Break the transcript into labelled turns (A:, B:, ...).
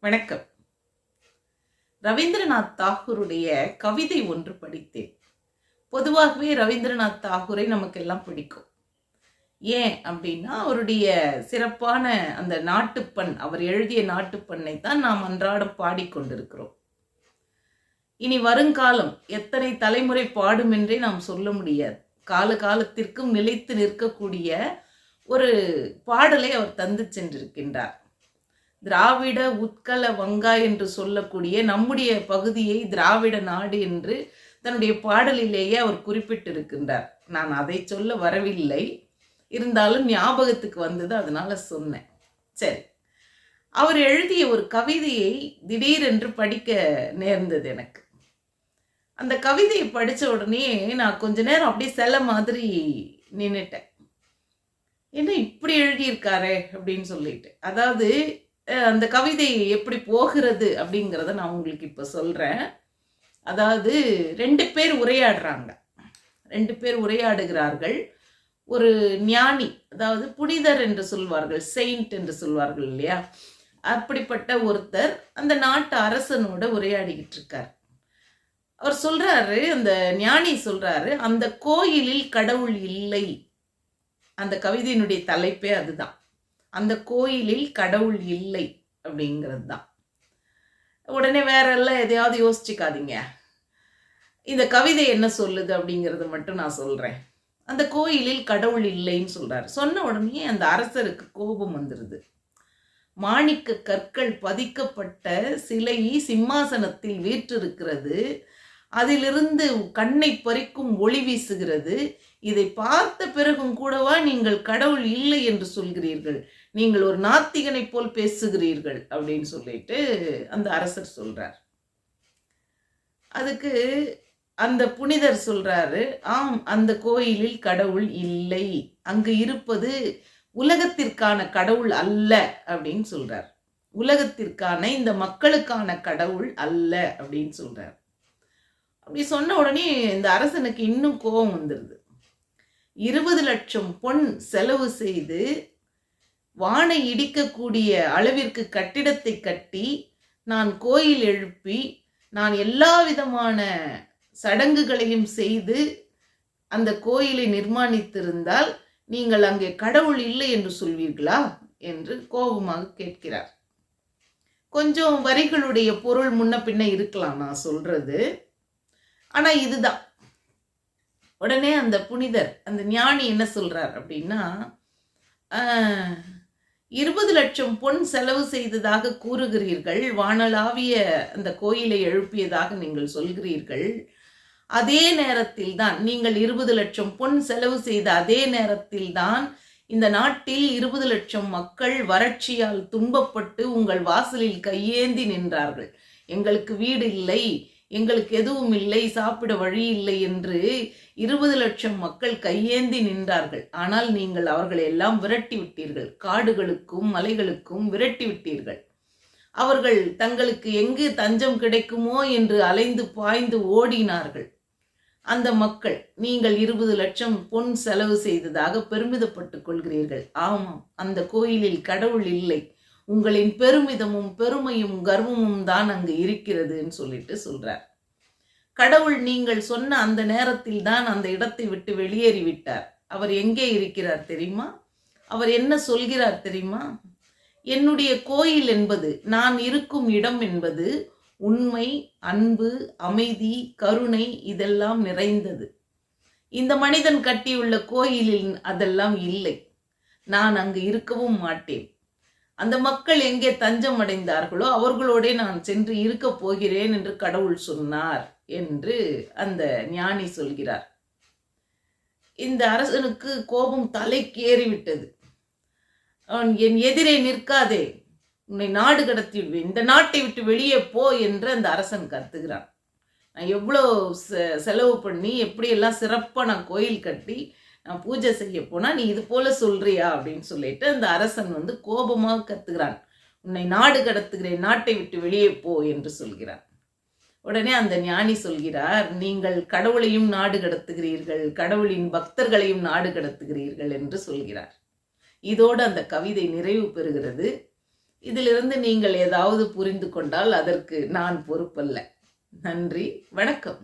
A: வணக்கம். ரவீந்திரநாத் தாகூருடைய கவிதை ஒன்று படித்தேன். பொதுவாகவே ரவீந்திரநாத் தாகூரை நமக்கெல்லாம் பிடிக்கும். ஏன் அப்படின்னா அவருடைய சிறப்பான அந்த நாட்டுப்பண் அவர் எழுதிய நாட்டுப்பண்ணை தான் நாம் அன்றாடம் பாடிக்கொண்டிருக்கிறோம் இனி வருங்காலம் எத்தனை தலைமுறை பாடும் என்றே நாம் சொல்ல முடியாது. கால காலத்திற்கும் நிலைத்து நிற்கக்கூடிய ஒரு பாடலை அவர் தந்து சென்றிருக்கின்றார். திராவிட உத்கல வங்கா என்று சொல்லக்கூடிய நம்முடைய பகுதியை திராவிட நாடு என்று தன்னுடைய பாடலிலேயே அவர் குறிப்பிட்டிருக்கின்றார். நான் அதை சொல்ல வரவில்லை. இருந்தாலும் ஞாபகத்துக்கு வந்தது அதனால சொன்னேன். சரி. அவர் எழுதிய ஒரு கவிதையை திடீரென்று படிக்க நேர்ந்தது எனக்கு. அந்த கவிதையை படித்த உடனே நான் கொஞ்ச நேரம் அப்படியே செல்ல மாதிரி நின்றுட்டேன் என்ன இப்படி எழுதியிருக்காரே? அப்படின்னு சொல்லிட்டு. அதாவது அந்த கவிதை எப்படி போகிறது அப்படிங்கிறத நான் உங்களுக்கு இப்போ சொல்கிறேன் அதாவது ரெண்டு பேர் உரையாடுறாங்க. ரெண்டு பேர் உரையாடுகிறார்கள். ஒரு ஞானி அதாவது புனிதர் என்று சொல்வார்கள் செயின்ட் என்று சொல்வார்கள் இல்லையா? அப்படிப்பட்ட ஒருத்தர் அந்த நாட்டு அரசனோட உரையாடிக்கிட்டு இருக்கார். அவர் சொல்றாரு அந்த ஞானி சொல்றாரு அந்த கோயிலில் கடவுள் இல்லை. அந்த கவிதையினுடைய தலைப்பே அதுதான். அந்த கோயிலில் கடவுள் இல்லை அப்படிங்கிறது தான் உடனே வேற எல்லாம் எதையாவது யோசிச்சுக்காதீங்க. இந்த கவிதை என்ன சொல்லுது அப்படிங்கிறத மட்டும் நான் சொல்கிறேன் அந்த கோயிலில் கடவுள் இல்லைன்னு சொல்கிறார் சொன்ன உடனே அந்த அரசருக்கு கோபம் வந்துடுது மாணிக்க கற்கள் பதிக்கப்பட்ட சிலை சிம்மாசனத்தில் வீற்றிருக்கிறது. அதிலிருந்து கண்ணை பறிக்கும் ஒளி வீசுகிறது. இதை பார்த்த பிறகும் கூடவா நீங்கள் கடவுள் இல்லை என்று சொல்கிறீர்கள். நீங்கள் ஒரு நாத்திகனை போல் பேசுகிறீர்கள் அப்படின்னு சொல்லிட்டு அந்த அரசர் சொல்றார். அதுக்கு அந்த புனிதர் சொல்றாரு ஆம் அந்த கோயிலில் கடவுள் இல்லை. அங்கு இருப்பது உலகத்திற்கான கடவுள் அல்ல அப்படின்னு சொல்றார். உலகத்திற்கான இந்த மக்களுக்கான கடவுள் அல்ல அப்படின்னு சொல்றார். அப்படி சொன்ன உடனே இந்த அரசனுக்கு இன்னும் கோபம் வந்துடுது இருபது லட்சம் பொன் செலவு செய்து வானை இடிக்கக்கூடிய அளவிற்கு கட்டிடத்தை கட்டி நான் கோயில் எழுப்பி நான் எல்லா விதமான சடங்குகளையும் செய்து அந்த கோயிலை நிர்மாணித்திருந்தால் நீங்கள் அங்கே கடவுள் இல்லை என்று சொல்வீர்களா? என்று கோபமாக கேட்கிறார். கொஞ்சம் வரிகளுடைய பொருள் முன்ன பின்ன இருக்கலாம் நான் சொல்றது. ஆனா இதுதான். உடனே அந்த புனிதர் அந்த ஞானி என்ன சொல்றார் அப்படின்னா இருபது லட்சம் பொன் செலவு செய்ததாக கூறுகிறீர்கள் வானளாவிய அந்த கோயிலை எழுப்பியதாக நீங்கள் சொல்கிறீர்கள். அதே நேரத்தில் தான் நீங்கள் இருபது லட்சம் பொன் செலவு செய்த அதே நேரத்தில் தான் இந்த நாட்டில் இருபது லட்சம் மக்கள் வறட்சியால் துன்பப்பட்டு உங்கள் வாசலில் கையேந்தி நின்றார்கள். எங்களுக்கு வீடு இல்லை எங்களுக்கு எதுவும் இல்லை சாப்பிட வழி இல்லை என்று இருபது லட்சம் மக்கள் கையேந்தி நின்றார்கள். ஆனால் நீங்கள் அவர்களை எல்லாம் விரட்டி விட்டீர்கள். காடுகளுக்கும் மலைகளுக்கும் விரட்டி விட்டீர்கள். அவர்கள் தங்களுக்கு எங்கு தஞ்சம் கிடைக்குமோ என்று அலைந்து பாய்ந்து ஓடினார்கள். அந்த மக்கள் நீங்கள் இருபது லட்சம் பொன் செலவு செய்ததாக பெருமிதப்பட்டுக் கொள்கிறீர்கள். ஆமாம் அந்த கோயிலில் கடவுள் இல்லை. உங்களின் பெருமிதமும் பெருமையும் கர்வமும் தான் அங்கு இருக்கிறதுன்னு சொல்லிட்டு சொல்றார். கடவுள் நீங்கள் சொன்ன அந்த நேரத்தில் தான் அந்த இடத்தை விட்டு வெளியேறி விட்டார். அவர் எங்கே இருக்கிறார் தெரியுமா? அவர் என்ன சொல்கிறார் தெரியுமா? என்னுடைய கோயில் என்பது நான் இருக்கும் இடம் என்பது உண்மை அன்பு அமைதி கருணை இதெல்லாம் நிறைந்தது. இந்த மனிதன் கட்டியுள்ள கோயிலில் அதெல்லாம் இல்லை. நான் அங்கு இருக்கவும் மாட்டேன். அந்த மக்கள் எங்கே தஞ்சம் அடைந்தார்களோ அவர்களோடே நான் சென்று இருக்க போகிறேன் என்று கடவுள் சொன்னார் என்று அந்த ஞானி சொல்கிறார். இந்த அரசனுக்கு கோபம் தலைக்கேறிவிட்டது அவன் என் எதிரே நிற்காதே. உன்னை நாடு கடத்தி விடுவேன் இந்த நாட்டை விட்டு வெளியே போ என்று அந்த அரசன் கத்துகிறான். நான் எவ்வளோ செ- செலவு பண்ணி எப்படியெல்லாம் சிறப்பாக நான் கோயில் கட்டி நான் பூஜை செய்ய போனா நீ இது போல சொல்றியா அப்படின்னு சொல்லிட்டு அந்த அரசன் வந்து கோபமாக கத்துகிறான். உன்னை நாடு கடத்துகிறேன் நாட்டை விட்டு வெளியே போ என்று சொல்கிறான். உடனே அந்த ஞானி சொல்கிறார் நீங்கள் கடவுளையும் நாடு கடத்துகிறீர்கள் கடவுளின் பக்தர்களையும் நாடு கடத்துகிறீர்கள் என்று சொல்கிறார். இதோடு அந்த கவிதை நிறைவு பெறுகிறது. இதிலிருந்து நீங்கள் ஏதாவது புரிந்து கொண்டால் அதற்கு நான் பொறுப்பல்ல. நன்றி வணக்கம்.